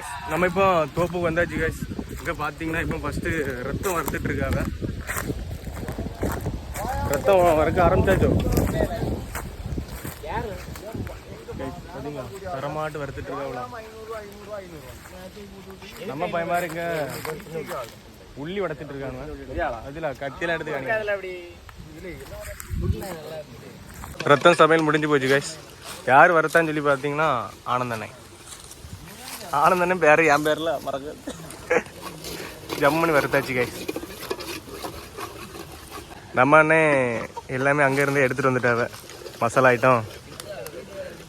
Guys நம்ம இப்போ தோப்புக்கு வந்தாச்சு கைஸ் இங்கே பார்த்தீங்கன்னா இப்போ ஃபஸ்ட்டு ரத்தம் வறுத்துட்டு இருக்காங்க ரத்தம் வறுக்க ஆரம்பிச்சாச்சோ? தரமாட்டு வறுத்துட்டு இருக்காங்களா நம்ம பயமா இருங்க உள்ளி உடைச்சிட்டு இருக்காங்க அதில் கத்தியெல்லாம் எடுத்துக்காங்க. ரத்தம் சமையல் முடிஞ்சு போச்சு கைஸ் யார் வரத்தான்னு சொல்லி பார்த்தீங்கன்னா ஆனந்தண்ணே. ஆனந்தண்ணே பேர் என் பேர்ல மறக்க ஜம்முன்னு வரத்தாச்சு கைஸ் நம்ம அண்ணே எல்லாமே அங்கேருந்து எடுத்துகிட்டு வந்துட்டாவ மசாலா ஐட்டம்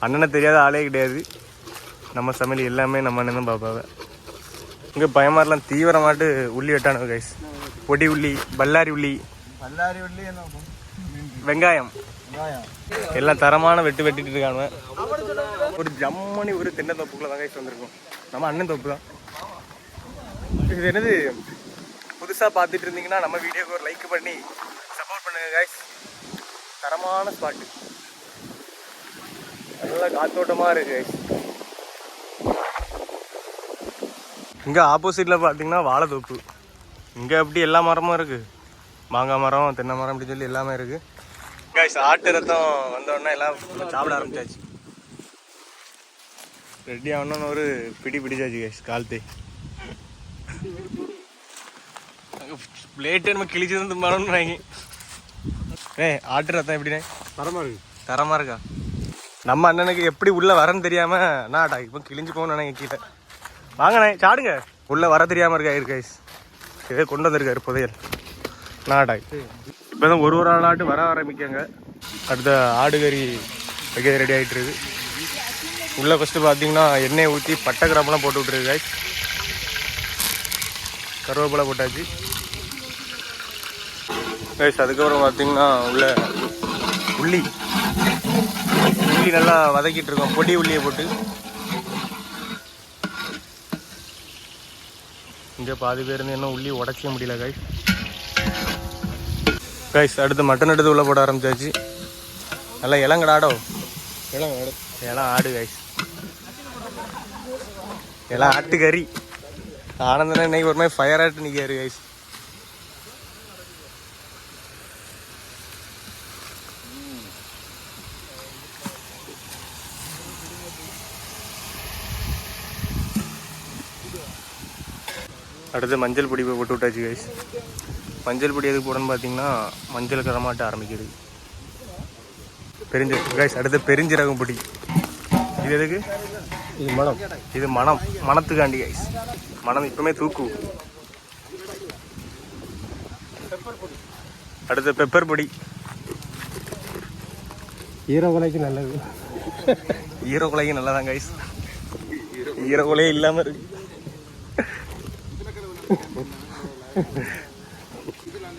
அண்ணனை தெரியாத ஆளே கிடையாது நம்ம சமையல் எல்லாமே நம்ம அண்ணன் தான் பார்ப்பாவ இங்கே பயமாரெலாம் தீவிரமாட்டு உள்ளி வெட்டானு கைஸ் பொடி உள்ளி பல்லாரி உள்ளி பல்லாரி உள்ளி வெங்காயம் வெங்காயம் எல்லாம் தரமான வெட்டு வெட்டிட்டு இருக்காங்க ஒரு ஜம்மனி ஒரு தென்னை தோப்புக்குள்ள தான் கைஸ் வந்திருக்கும். நம்ம அண்ணன் தோப்பு தான். இது என்னது? புதுசாக பார்த்துட்டு இருந்தீங்கன்னா நம்ம வீடியோக்கு ஒரு லைக் பண்ணி சப்போர்ட் பண்ணுங்க கைஸ் தரமான ஸ்பாட்டு நல்லா காத்தோட்டமாக இருக்கு கைஸ் இங்கே ஆப்போசிட்டில் பார்த்தீங்கன்னா வாழைத்தோப்பு. இங்கே அப்படி எல்லா மரமும் இருக்குது மாங்காய் மரம் தென்னை மரம் அப்படின்னு சொல்லி எல்லாமே இருக்குது கைஸ் ஆட்டு ரத்தம் வந்தோடனே எல்லாம் சாப்பிட ஆரம்பிச்சாச்சு. ரெடி ஆகணும்னு ஒரு பிடி பிடிச்சாச்சு கைஸ் கால்த்தே. பிளேட்டு நம்ம கிழிச்சு வந்து வாங்கி ஏ ஆட்டு ரத்தம் எப்படிண்ணே தரமா இருக்கு. தரமா இருக்கா? நம்ம அண்ணனுக்கு எப்படி உள்ள வரன்னு தெரியாம நாடா இப்போ கிழிஞ்சு போகணும் நினைக்க கீழே வாங்கண்ணே சாடுங்க. உள்ள வர தெரியாம இருக்கா இருக்கு கைஸ் இதே கொண்டு வந்திருக்காரு புதையல். நாடாய் இப்போதான் ஒரு ஒரு ஆளாட்டு வர ஆரம்பிக்காங்க. அடுத்த ஆடு கறி வைக்க ரெடி ஆகிட்டு இருக்கு. உள்ளே ஃபஸ்ட்டு பார்த்தீங்கன்னா எண்ணெய் ஊற்றி பட்டை கிராம்பெல்லாம் போட்டு விட்டுருக்கு guys. கருவேப்பிலை போட்டாச்சு. கைஸ் அதுக்கப்புறம் பார்த்தீங்கன்னா உள்ள உள்ளி. உள்ளி நல்லா வதக்கிட்டு இருக்கோம். பொடி உள்ளியை போட்டு. இங்கே பாதி பேர் இருந்து இன்னும் உள்ளி உடச்சிக்க முடியல கைஸ் கைஸ் அடுத்து மட்டன் எடுத்து உள்ளே போட ஆரம்பிச்சாச்சு. நல்லா இளங்கடா இளங்கடாடோ. இதெல்லாம் ஆடு காய்ஸ் இதெல்லாம் ஆட்டு கறி ஆனந்தனா இன்னைக்கு ஒரு மாதிரி ஃபயர் ஆட்டு நிற்காரு காய்ஸ் அடுத்து மஞ்சள் பொடி போட்டு விட்டாச்சு கைஸ் மஞ்சள் பொடி எதுக்கு போடணும்னு பார்த்தீங்கன்னா மஞ்சள் கரமாட்ட ஆரம்பிக்கிறது பெருஞ்ச கைஸ் அடுத்து பெருஞ்சீரகம் பொடி இது எதுக்கு? இது மனம். இது மனம். மனத்துக்காண்டி கைஸ் மனம் இப்பவுமே தூக்கு. அடுத்து பெப்பர் பொடி ஈரவலைக்கு நல்லது. ஈரக்குலைக்கு நல்லதான் கைஸ் ஈரக்குலையே இல்லாம இருக்கு.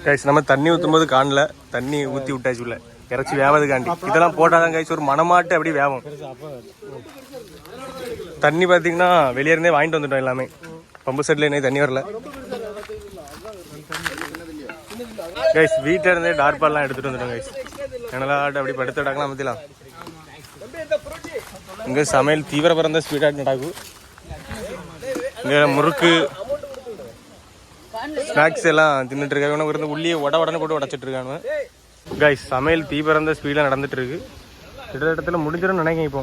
கைஸ் நம்ம தண்ணி ஊற்றும் போது காணல. தண்ணி ஊற்றி விட்டாச்சு உள்ள. இறச்சி வேவதுக்காண்டி. இதெல்லாம் போட்டாதான் கைஸ் ஒரு மனமாட்டு அப்படி வேவும். தண்ணி பார்த்தீங்கன்னா வெளியே இருந்தே வாங்கிட்டு வந்துட்டோம் எல்லாமே. பம்பு செட்டில் என்ன தண்ணி வரல. கைஸ் வீட்டில் இருந்தே டார்பால்லாம் எடுத்துட்டு வந்துட்டோம் கைஸ் என்னலாட்டு அப்படி படுத்து நடக்கலாம் பத்திலாம் இங்கே சமையல் தீவிர பிறந்த ஸ்பீடாக நடக்கும் இங்கே முறுக்கு ஸ்நாக்ஸ் எல்லாம் தின்னுட்டு இருக்காங்க. இருந்து உள்ளியே உட உடனே போட்டு உடச்சிட்டு இருக்கானு கைஸ் சமையல் தீ பிறந்த ஸ்பீடாக நடந்துட்டு இருக்கு கிட்டத்தட்ட முடிஞ்சிடும் நினைக்கிறேன் இப்போ.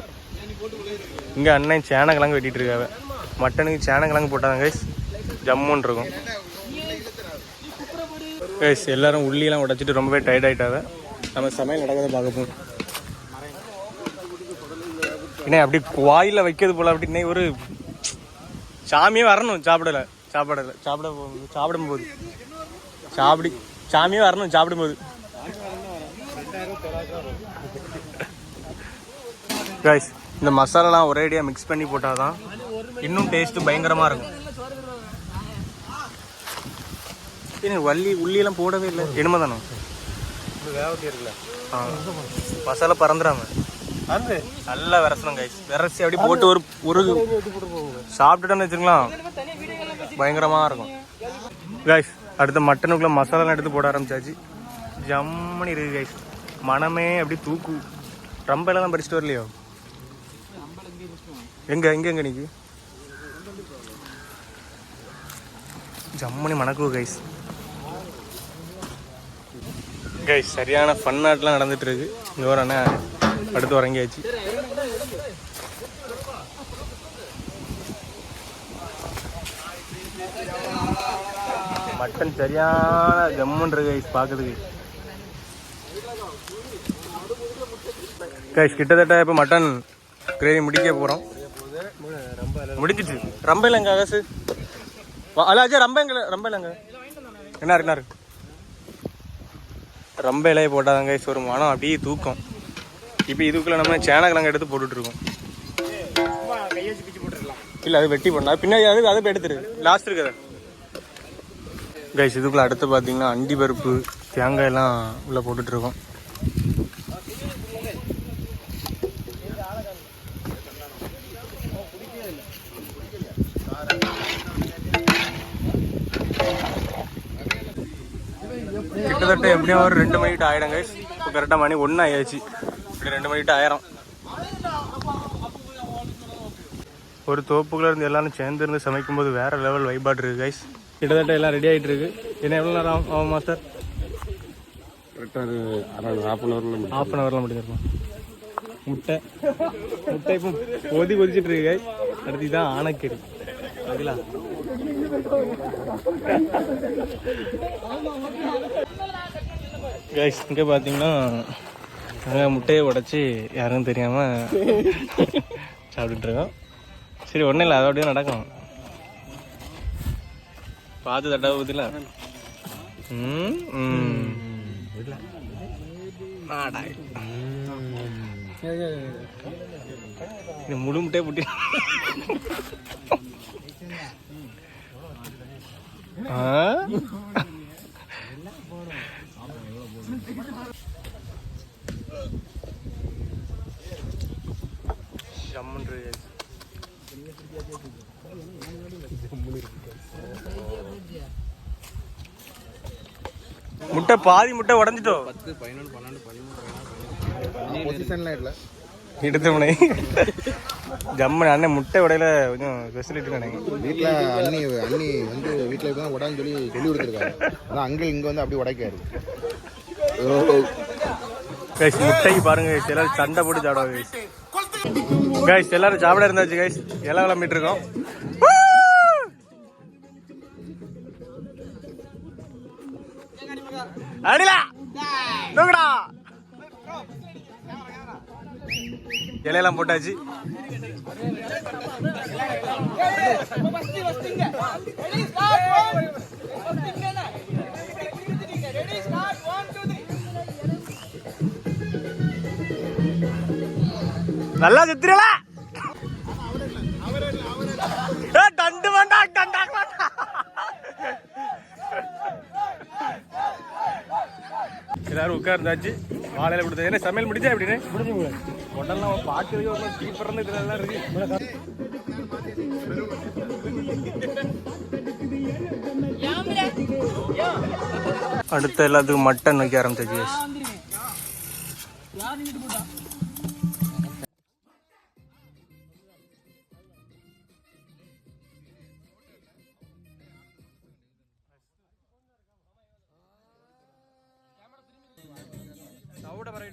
இங்கே அண்ணன் சேனக்கிழங்கு வெட்டிட்டு இருக்காவ. மட்டனுக்கு சேனக்கிழங்கு போட்டாங்க கைஸ் ஜம்முன் இருக்கும். கைஸ் எல்லாரும் உள்ளியெல்லாம் உடைச்சிட்டு ரொம்பவே டயர்ட் ஆயிட்டாவ. நம்ம சமையல் நடக்கிறத பார்க்க என்ன அப்படி வாயில வைக்கிறது போல அப்படின்னே ஒரு சாமியே வரணும் சாப்பிடல. சாப்பிடல. சாப்பிட சாப்பிடும் சாப்பிடும்போது சாப்பிடி சாமியே வரணும் சாப்பிடும்போது கைஸ் இந்த மசாலாலாம் ஒரேடியாக மிக்ஸ் பண்ணி போட்டால் தான் இன்னும் டேஸ்ட்டு பயங்கரமாக இருக்கும். ஏங்க வள்ளி உள்ளியெல்லாம் போடவே இல்லை. என்னமா தானே மசாலா பறந்துடாம நல்லா விரசணும் கைஸ் விரசி அப்படி போட்டு ஒரு ஒரு சாப்பிட்டுட்டோன்னு வச்சுக்கலாம் பயங்கரமாக இருக்கும். கைஸ் அடுத்த மட்டனுக்குள்ள மசாலாலாம் எடுத்து போட ஆரம்பிச்சாச்சு. ஜம்மனி இருக்கு கைஸ் மனமே அப்படி தூக்கு. ரம்பெல்லாம் பறிச்சுட்டு வரலையோ? எங்க எங்க எங்க நீக்கு? ஜம்மனி மணக்கு கைஸ் கைஸ் சரியான ஃபன் ஆட்லாம் நடந்துட்டு இருக்கு இங்கே ஒரு அண்ணா அடுத்து உறங்கியாச்சு. மட்டன் சரியான ஜம்முன் இருக்கு கைஸ் பார்க்குறதுக்கு கைஸ் கிட்டத்தட்ட இப்போ மட்டன் கிரேவி முடிக்க போகிறோம் முடிஞ்சிச்சு. ரொம்ப இல்லைங்க அகசு. அல்ல அஜய் ரம்ப எங்க ரொம்ப இல்லைங்க? என்ன இருக்கு, என்ன இருக்கு? ரொம்ப இலையை போட்டாதாங்க கைஸ் ஒரு மனம் அப்படியே தூக்கம். இப்போ இதுக்குள்ள நம்ம சேனக்கிழங்கு எடுத்து போட்டுட்ருக்கோம். இல்லை அது வெட்டி பண்ணா பின்னாடி அது அதை எடுத்துரு. லாஸ்ட் இருக்குது கைஸ் இதுக்குள்ள அடுத்து பார்த்தீங்கன்னா அண்டி பருப்பு தேங்காய் எல்லாம் உள்ள கிட்டத்தட்ட எப்படியும் ஒரு ரெண்டு மணிக்கிட்ட ஆயிடும் கைஸ் இப்போ கரெக்டாக மணி ஒன்று ஆயாச்சு இப்படி ரெண்டு மணிக்கிட்ட ஆயிரம். ஒரு தோப்புக்குள்ள இருந்து எல்லாரும் சேர்ந்து இருந்து சமைக்கும் போது வேற லெவல் வைபாட் இருக்கு கைஸ் கிட்டத்தட்ட எல்லாம் ரெடி ஆயிட்டு இருக்கு. என்ன எவ்வளோ நேரம் ஆகும் ஆகும் மாஸ்டர் ஹாஃப் அன் ஹவரில் ஹாஃப் அன் ஹவரில் முடிஞ்சிருக்கும். முட்டை. முட்டை இப்போ கொதி கொதிச்சிட்டு இருக்கு கைஸ் அடுத்து தான் ஆனக்கறி. அதுல கைஸ் இங்கே பார்த்தீங்கன்னா நாங்கள் முட்டையை உடைச்சி யாரும் தெரியாமல் சாப்பிட்டுருக்கோம் சரி ஒன்றும் இல்லை அதோடய நடக்கும். பார்த்து தட்டா ஊற்றில முழு முட்டையை புட்டி. ஆ? முட்டை பாதி முட்டை உடஞ்சிட்டோம் பொசிஷன்லாம் இல்லை. எடுத்த முனை ஜம்மன் அண்ணன் முட்டை உடையில கொஞ்சம் ஃபெசிலிட்டி நினைக்கிறேன். வீட்டில் அண்ணி அண்ணி வந்து வீட்டில் தான் உடான்னு சொல்லி சொல்லி கொடுத்துருக்காங்க ஆனால் அங்கே இங்கே வந்து அப்படி உடைக்காரு. கைஸ் முட்டைக்கு பாருங்க. எல்லாரும் சண்டை போட்டு சாப்பிடுவாங்க கைஸ் கைஸ் எல்லாரும் சாப்பிட இருந்தாச்சு கைஸ் எல்லாம் கிளம்பிட்டு இருக்கோம். அடிலா! தூக்குடா இலையெல்லாம் போட்டாச்சு. நல்லா சுத்திரலா தண்டு வேண்டா தண்டா எல்லாரும் உட்கார்ந்தாச்சு. வாழையில கொடுத்தது. என்ன சமையல் முடிஞ்சா எப்படின்னு? முடிஞ்சு உடல்லாம் பார்க்கறதுக்கு ஒரு சீப்பர்னு இதெல்லாம் இருக்கு. அடுத்த எல்லாத்துக்கும் மட்டன் வைக்க ஆரம்பிச்சாச்சு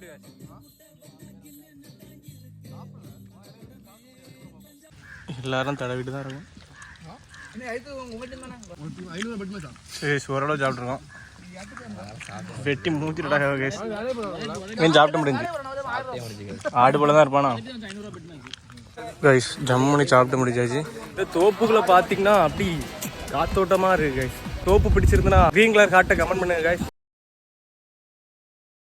guys. எல்லாரும் தடவிட்டு தான் இருக்கும். சரி ஓரளவு சாப்பிட்ருக்கோம் வெட்டி மூத்திட்டா கேஸ் நீ சாப்பிட்ட முடிஞ்சு. ஆடு போல தான் இருப்பானா கைஸ் ஜம்முனி சாப்பிட்டு முடிச்சாச்சு. இந்த தோப்புக்குள்ள பார்த்தீங்கன்னா அப்படி காத்தோட்டமா இருக்கு கைஸ் தோப்பு பிடிச்சிருந்தனா கிரீன் கலர் காட்டை கமெண்ட் பண்ணுங்க கைஸ்